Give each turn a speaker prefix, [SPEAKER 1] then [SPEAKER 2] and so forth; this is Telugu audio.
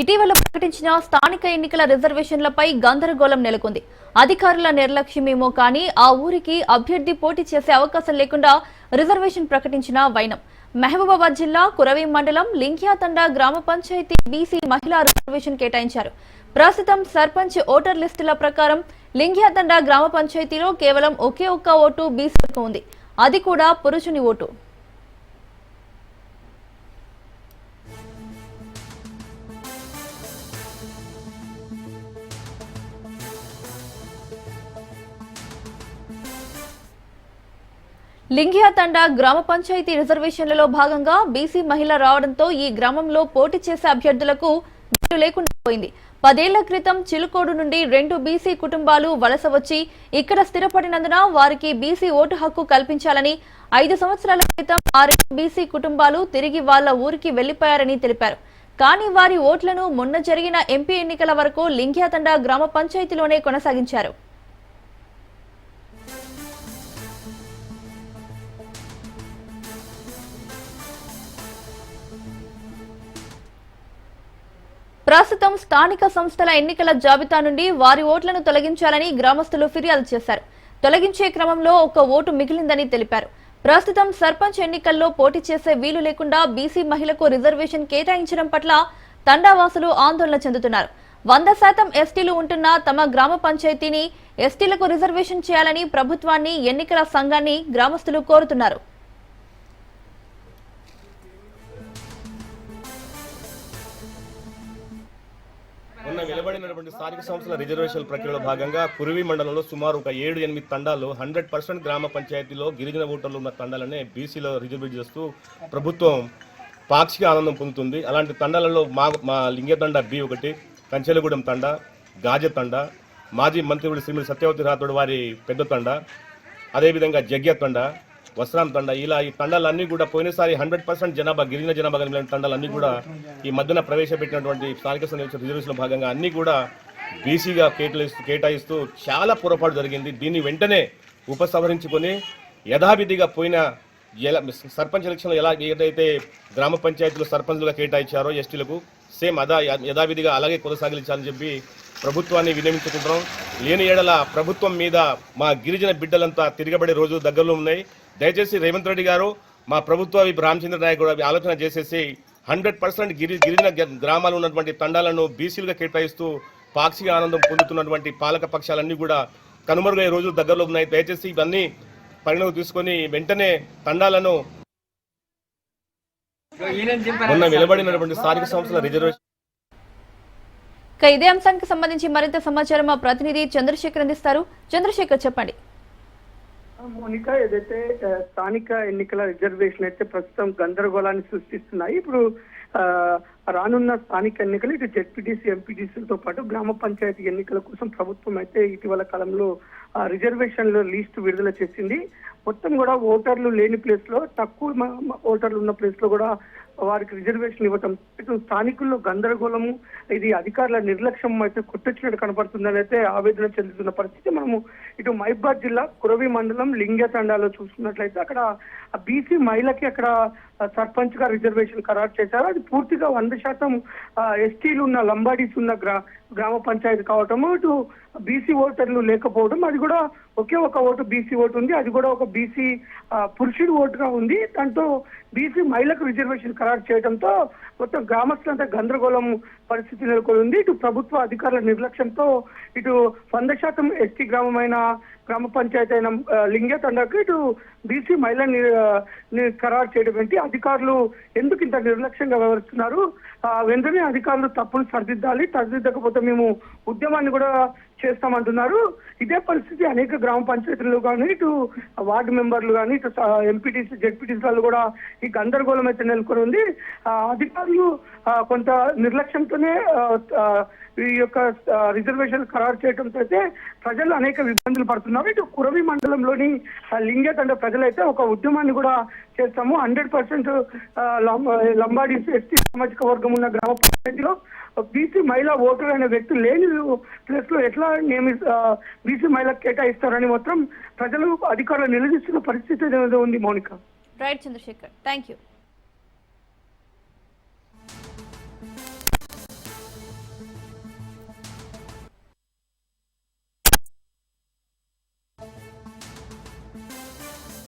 [SPEAKER 1] ఇటీవల ప్రకటించిన స్థానిక ఎన్నికల రిజర్వేషన్లపై గందరగోళం నెలకొంది. అధికారుల నిర్లక్ష్యమేమో కానీ ఆ ఊరికి అభ్యర్థి పోటీ చేసే అవకాశం లేకుండా రిజర్వేషన్ ప్రకటించిన వైనం. మహబూబాబాద్ జిల్లా కురవి మండలం లింఖ్యాతండ గ్రామ పంచాయతీ బీసీ మహిళా రిజర్వేషన్ కేటాయించారు. ప్రస్తుతం సర్పంచ్ ఓటర్ లిస్టుల ప్రకారం లింఖ్యాతండ గ్రామ పంచాయతీలో కేవలం ఒకే ఒక్క ఓటు బీసీలకు ఉంది. అది కూడా పురుషుని ఓటు. లింగియాతండ గ్రామ పంచాయతీ రిజర్వేషన్లలో భాగంగా బీసీ మహిళ రావడంతో ఈ గ్రామంలో పోటీ చేసే అభ్యర్థులకు లేకుండా పోయింది. పదేళ్ళ క్రితం చిలుకోడు నుండి రెండు బీసీ కుటుంబాలు వలస వచ్చి ఇక్కడ స్థిరపడినందున వారికి బీసీ ఓటు హక్కు కల్పించాలని ఐదు సంవత్సరాల క్రితం ఆ రెండు బీసీ కుటుంబాలు తిరిగి వాళ్ళ ఊరికి వెళ్ళిపోయారని తెలిపారు. కానీ వారి ఓట్లను మొన్న జరిగిన ఎంపీ ఎన్నికల వరకు లింగియాతండ గ్రామ పంచాయతీలోనే కొనసాగించారు. ప్రస్తుతం స్థానిక సంస్థల ఎన్నికల జాబితా నుండి వారి ఓట్లను తొలగించాలని గ్రామస్తులు ఫిర్యాదు చేశారు. తొలగించే క్రమంలో ఒక ఓటు మిగిలిందని తెలిపారు. ప్రస్తుతం సర్పంచ్ ఎన్నికల్లో పోటీ చేసే వీలు లేకుండా బీసీ మహిళకు రిజర్వేషన్ కేటాయించడం పట్ల తండావాసులు ఆందోళన చెందుతున్నారు. వంద శాతం ఎస్టీలు ఉంటున్న తమ గ్రామ పంచాయతీని ఎస్టీలకు రిజర్వేషన్ చేయాలని ప్రభుత్వాన్ని ఎన్నికల సంఘాన్ని గ్రామస్తులు కోరుతున్నారు.
[SPEAKER 2] నిలబడినటువంటి స్థానిక సంస్థల రిజర్వేషన్ ప్రక్రియలో భాగంగా కురివి మండలంలో సుమారు ఒక ఏడు ఎనిమిది తండాలు హండ్రెడ్ పర్సెంట్ గ్రామ పంచాయతీలో గిరిజన ఓటర్లు ఉన్న తండాలనే బీసీలో రిజర్వేట్ చేస్తూ ప్రభుత్వం పాక్షిక ఆనందం పొందుతుంది. అలాంటి తండాలలో మా మా లింగతండ బి ఒకటి కంచెలగూడెం తండ గాజ తండ మాజీ మంత్రి శ్రీమతి సత్యవతి రాథోడ్ వారి పెద్ద తండ అదేవిధంగా జగ్య తండ వస్త్రాం తండ. ఇలా ఈ తండాలన్నీ కూడా పోయినసారి హండ్రెడ్ పర్సెంట్ జనాభా గిరిజన జనాభా కలిగిన తండాలన్నీ కూడా ఈ మధ్యన ప్రవేశపెట్టినటువంటి స్థానిక సంస్థల రిజర్వేషన్ భాగంగా అన్నీ కూడా బీసీగా కేటాయిస్తూ కేటాయిస్తూ చాలా పొరపాటు జరిగింది. దీన్ని వెంటనే ఉపసంహరించుకొని యథావిధిగా పోయిన ఎలా సర్పంచ్ ఎలక్షన్లో ఎలా ఏదైతే గ్రామ పంచాయతీలో సర్పంచ్లుగా కేటాయించారో ఎస్టీలకు సేమ్ అదా యథావిధిగా అలాగే కొనసాగించాలని చెప్పి ప్రభుత్వాన్ని వినియోగించుకుంటున్నాం లేని ఏడల ప్రభుత్వం మీద మా గిరిజన బిడ్డలంతా తిరగబడే రోజు దగ్గరలో ఉన్నాయి. దయచేసి రేవంత్ రెడ్డి గారు మా ప్రభుత్వ రామచంద్ర నాయక్ కూడా ఆలోచన చేసేసి హండ్రెడ్ పర్సెంట్ గిరి గిరిజన గ్రామాలు ఉన్నటువంటి తండాలను బీసీలుగా కేటాయిస్తూ పాక్షిక ఆనందం పొందుతున్నటువంటి పాలక పక్షాలన్నీ కూడా కనుమరుగయ్యే రోజులు దగ్గరలో ఉన్నాయి. దయచేసి ఇవన్నీ పరిణామం తీసుకొని వెంటనే తండాలను మొన్న నిలబడినటువంటి స్థానిక సంస్థల రిజర్వేషన్
[SPEAKER 1] ఇక ఇదే అంశానికి సంబంధించి మరింత సమాచారం మా ప్రతినిధి చంద్రశేఖర్ అందిస్తారు. చంద్రశేఖర్ చెప్పండి.
[SPEAKER 3] మోనిక ఏదైతే స్థానిక ఎన్నికల రిజర్వేషన్ అయితే ప్రస్తుతం గందరగోళాన్ని సృష్టిస్తున్నాయి ఇప్పుడు రానున్న స్థానిక ఎన్నికలు ఇటు జెడ్పీటీసీ ఎంపీటీసీలతో పాటు గ్రామ పంచాయతీ ఎన్నికల కోసం ప్రభుత్వం అయితే ఇటీవల కాలంలో ఆ, రిజర్వేషన్ల లిస్ట్ విడుదల చేసింది. మొత్తం కూడా ఓటర్లు లేని ప్లేస్లో తక్కువ ఓటర్లు ఉన్న ప్లేస్లో కూడా వారికి రిజర్వేషన్ ఇవ్వటం ఇటు స్థానికుల్లో గందరగోళము ఇది అధికారుల నిర్లక్ష్యం అయితే కొట్టొచ్చినట్టు కనపడుతుందని అయితే ఆవేదన చెందుతున్న పరిస్థితి. మనము ఇటు మహిబాద్ జిల్లా కురవి మండలం లింగతండాలో చూసుకున్నట్లయితే అక్కడ బీసీ మహిళకి అక్కడ సర్పంచ్గా రిజర్వేషన్ ఖరారు చేశారు. అది పూర్తిగా వంద శాతం ఎస్టీలు ఉన్న లంబాడీస్ ఉన్న గ్రా గ్రామ పంచాయతీ కావటము ఇటు బీసీ ఓటర్లు లేకపోవడం అది కూడా ఒకే ఒక ఓటు బీసీ ఓటు ఉంది. అది కూడా ఒక బీసీ పురుషుడు ఓటుగా ఉంది. దాంతో బీసీ మహిళకు రిజర్వేషన్ ఖరారు చేయడంతో మొత్తం గ్రామస్తులంతా గందరగోళం పరిస్థితి నెలకొని ఉంది ఇటు ప్రభుత్వ అధికారుల నిర్లక్ష్యంతో ఇటు వంద శాతం ఎస్టీ గ్రామమైన గ్రామ పంచాయతీ అయిన లింగేతండకు ఇటు బీసీ మహిళని ఖరారు చేయడం ఏంటి అధికారులు ఎందుకు ఇంత నిర్లక్ష్యంగా వ్యవహరిస్తున్నారు? వెంటనే అధికారులు తప్పును సరిదిద్దాలి సరిదిద్దకపోతే మేము ఉద్యమాన్ని కూడా చేస్తామంటున్నారు. ఇదే పరిస్థితి అనేక గ్రామ పంచాయతీలు కానీ ఇటు వార్డు మెంబర్లు కానీ ఇటు ఎంపీటీసీ జెడ్పీటీసీ వాళ్ళు కూడా ఈ గందరగోళం అయితే నెలకొని ఉంది. ఆ, అధికారులు కొంత నిర్లక్ష్యంతోనే ఈ యొక్క రిజర్వేషన్ ఖరారు చేయడంతో అయితే ప్రజలు అనేక ఇబ్బందులు పడుతున్నారు. ఇటు కురవి మండలంలోని ఆ, లింగేతండ ప్రజలైతే ఒక ఉద్యమాన్ని కూడా చేస్తాము. హండ్రెడ్ పర్సెంట్ లంబాడీ ఎస్టీ సామాజిక వర్గం ఉన్న గ్రామ పంచాయతీలో బీసీ మహిళా ఓటర్ అనే వ్యక్తి లేని ప్లేస్లో ఎట్లా నియమి బీసీ మహిళకు కేటాయిస్తారని మాత్రం ప్రజలు అధికారులు నిలదీస్తున్న పరిస్థితి అనేది ఉంది Mounika.
[SPEAKER 1] Right Chandrasekhar. Thank you